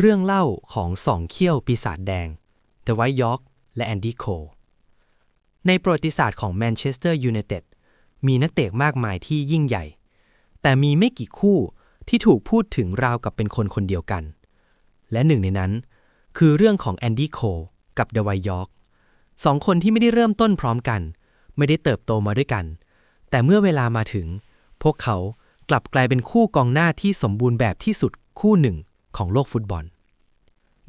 เรื่องเล่าของสองเขี้ยวปีศาจแดงเดวท์ยอร์กและแอนดี้โคลในประวัติศาสตร์ของแมนเชสเตอร์ยูไนเต็ดมีนักเตะมากมายที่ยิ่งใหญ่ แต่มีไม่กี่คู่ที่ถูกพูดถึงราวกับเป็นคนคนเดียวกัน และหนึ่งในนั้น คือเรื่องของแอนดี้โคลกับเดวท์ยอร์กสองคนที่ไม่ได้เริ่มต้นพร้อมกัน ไม่ได้เติบโตมาด้วยกัน แต่เมื่อเวลามาถึง พวกเขากลับกลายเป็นคู่กองหน้าที่สมบูรณ์แบบที่สุดคู่หนึ่ง ของโลกฟุตบอล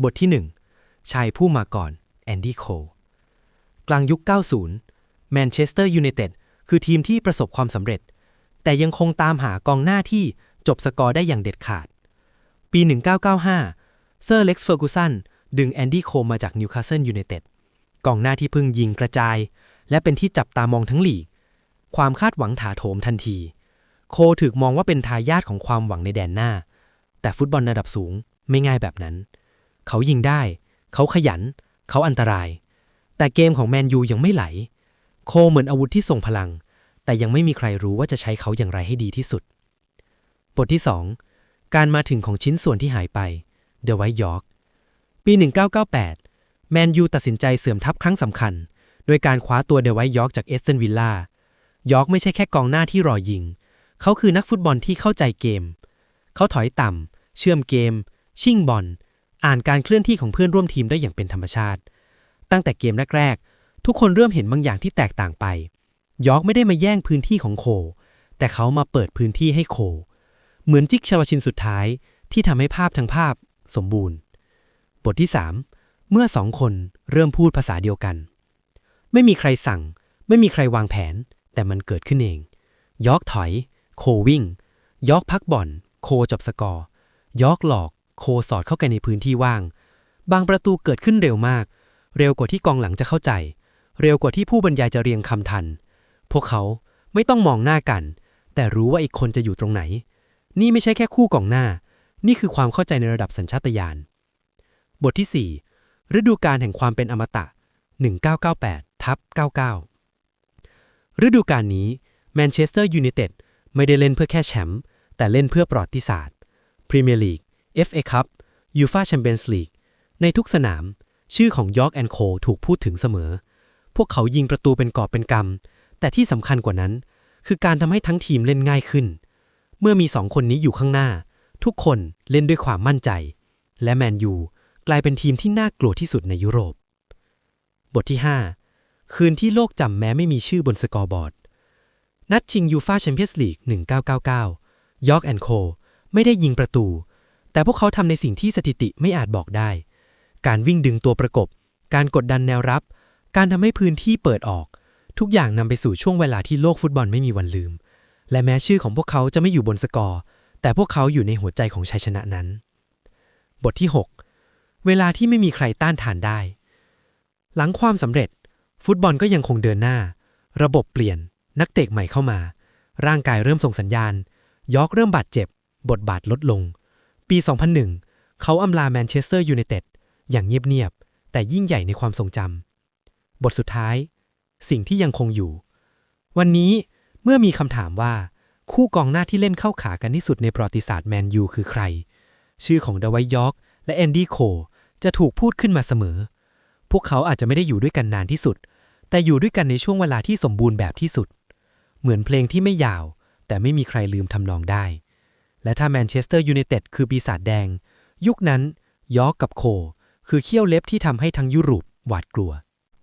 บทที่ 1 ชายผู้มาก่อน แอนดี้โคลกลางยุค 90 แมนเชสเตอร์ยูไนเต็ดคือทีมที่ประสบความสำเร็จ แต่ยังคงตามหากองหน้าที่จบสกอร์ได้อย่างเด็ดขาด ปี 1995 เซอร์เล็กซ์เฟอร์กูสันดึงแอนดี้โคลมาจากนิวคาสเซิลยูไนเต็ดกองหน้าที่เพิ่งยิงกระจาย และเป็นที่จับตามองทั้งลีก ความคาดหวังถาโถมทันที โคถูกมองว่าเป็นทายาทของความหวังในแดนหน้า แต่ฟุตบอลระดับสูงไม่ง่ายแบบนั้น เขายิงได้ เขาขยัน เขาอันตราย แต่เกมของแมนยูยังไม่ไหล โคเหมือนอาวุธที่ทรงพลัง แต่ยังไม่มีใครรู้ว่าจะใช้เขาอย่างไรให้ดีที่สุด บทที่ 2 การมาถึงของชิ้นส่วนที่หายไปเดอะไวท์ยอร์กปี 1998 แมนยูตัดสินใจเสื่อมทัพครั้งสำคัญ โดยการคว้าตัวเดอะไวท์ยอร์กจากเอสเซนวิลล่ายอร์กไม่ใช่แค่กองหน้าที่รอยิง เขาคือนักฟุตบอลที่เข้าใจเกม เขาถอยต่ำ เชื่อมเกม ชิ่งบอล อ่านการเคลื่อนที่ของเพื่อนร่วมทีมได้อย่างเป็นธรรมชาติ ตั้งแต่เกมแรกๆ ทุกคนเริ่มเห็นบางอย่างที่แตกต่างไป ยอร์กไม่ได้มาแย่งพื้นที่ของโค แต่เขามาเปิดพื้นที่ให้โค เหมือนจิกชาวชินสุดท้ายที่ทำให้ภาพทั้งภาพสมบูรณ์ บทที่ 3 เมื่อสองคนเริ่มพูดภาษาเดียวกัน ไม่มีใครสั่ง ไม่มีใครวางแผน แต่มันเกิดขึ้นเอง ยอร์กถอย โควิ่ง ยอร์กพักบ่อน โคจบสกอร์ ยอกหลอก โคสอดเข้าไปในพื้นที่ว่าง บางประตูเกิดขึ้นเร็วมาก เร็วกว่าที่กองหลังจะเข้าใจ เร็วกว่าที่ผู้บรรยายจะเรียงคำทัน พวกเขาไม่ต้องมองหน้ากัน แต่รู้ว่าอีกคนจะอยู่ตรงไหน นี่ไม่ใช่แค่คู่กองหน้า นี่คือความเข้าใจในระดับสัญชาตญาณ บทที่ 4 ฤดูกาลแห่งความเป็นอมตะ 1998ทับ99 ฤดูกาลนี้แมนเชสเตอร์ยูไนเต็ดไม่ได้เล่นเพื่อแค่แชมป์แต่เล่นเพื่อประวัติศาสตร์ พรีเมียร์ลีก FA คัพยูฟาแชมเปี้ยนส์ลีกในทุกสนาม ชื่อของยอร์กแอนโคถูกพูดถึงเสมอ พวกเขายิงประตูเป็นกอบเป็นกำ แต่ที่สำคัญกว่านั้น คือการทำให้ทั้งทีมเล่นง่ายขึ้น เมื่อมีสองคนนี้อยู่ข้างหน้า ทุกคนเล่นด้วยความมั่นใจ และแมนยูกลายเป็นทีมที่น่ากลัวที่สุดในยุโรป บทที่ 5 คืนที่โลกจำแม้ไม่มีชื่อบนสกอร์บอร์ด นัดชิงยูฟาแชมเปี้ยนส์ลีก1999 ยอร์กแอนโค ไม่ได้ยิงประตู แต่พวกเขาทำในสิ่งที่สถิติไม่อาจบอกได้ การวิ่งดึงตัวประกบ การกดดันแนวรับ การทำให้พื้นที่เปิดออก ทุกอย่างนำไปสู่ช่วงเวลาที่โลกฟุตบอลไม่มีวันลืม และแม้ชื่อของพวกเขาจะไม่อยู่บนสกอร์ แต่พวกเขาอยู่ในหัวใจของชัยชนะนั้น บทที่ 6 เวลาที่ไม่มีใครต้านทานได้ หลังความสำเร็จ ฟุตบอลก็ยังคงเดินหน้า ระบบเปลี่ยน นักเตะใหม่เข้ามา ร่างกายเริ่มส่งสัญญาณ ยอกเริ่มบาดเจ็บ บทบาทลดลง ปี 2001 เขาอำลาแมนเชสเตอร์ยูไนเต็ดอย่างเงียบๆ แต่ยิ่งใหญ่ในความทรงจำ บทสุดท้าย สิ่งที่ยังคงอยู่ วันนี้เมื่อมีคำถามว่า คู่กองหน้าที่เล่นเข้าขากันที่สุดในประวัติศาสตร์แมนยูคือใคร ชื่อของเดวิดยอร์กและแอนดี้โคจะถูกพูดขึ้นมาเสมอ พวกเขาอาจจะไม่ได้อยู่ด้วยกันนานที่สุด แต่อยู่ด้วยกันในช่วงเวลาที่สมบูรณ์แบบที่สุด เหมือนเพลงที่ไม่ยาว แต่ไม่มีใครลืมทำนองได้ และถ้าแมนเชสเตอร์ยูไนเต็ดคือปีศาจแดง ยุคนั้นยอร์กกับโค คือเขี้ยวเล็บที่ทำให้ทั้งยุโรปหวาดกลัว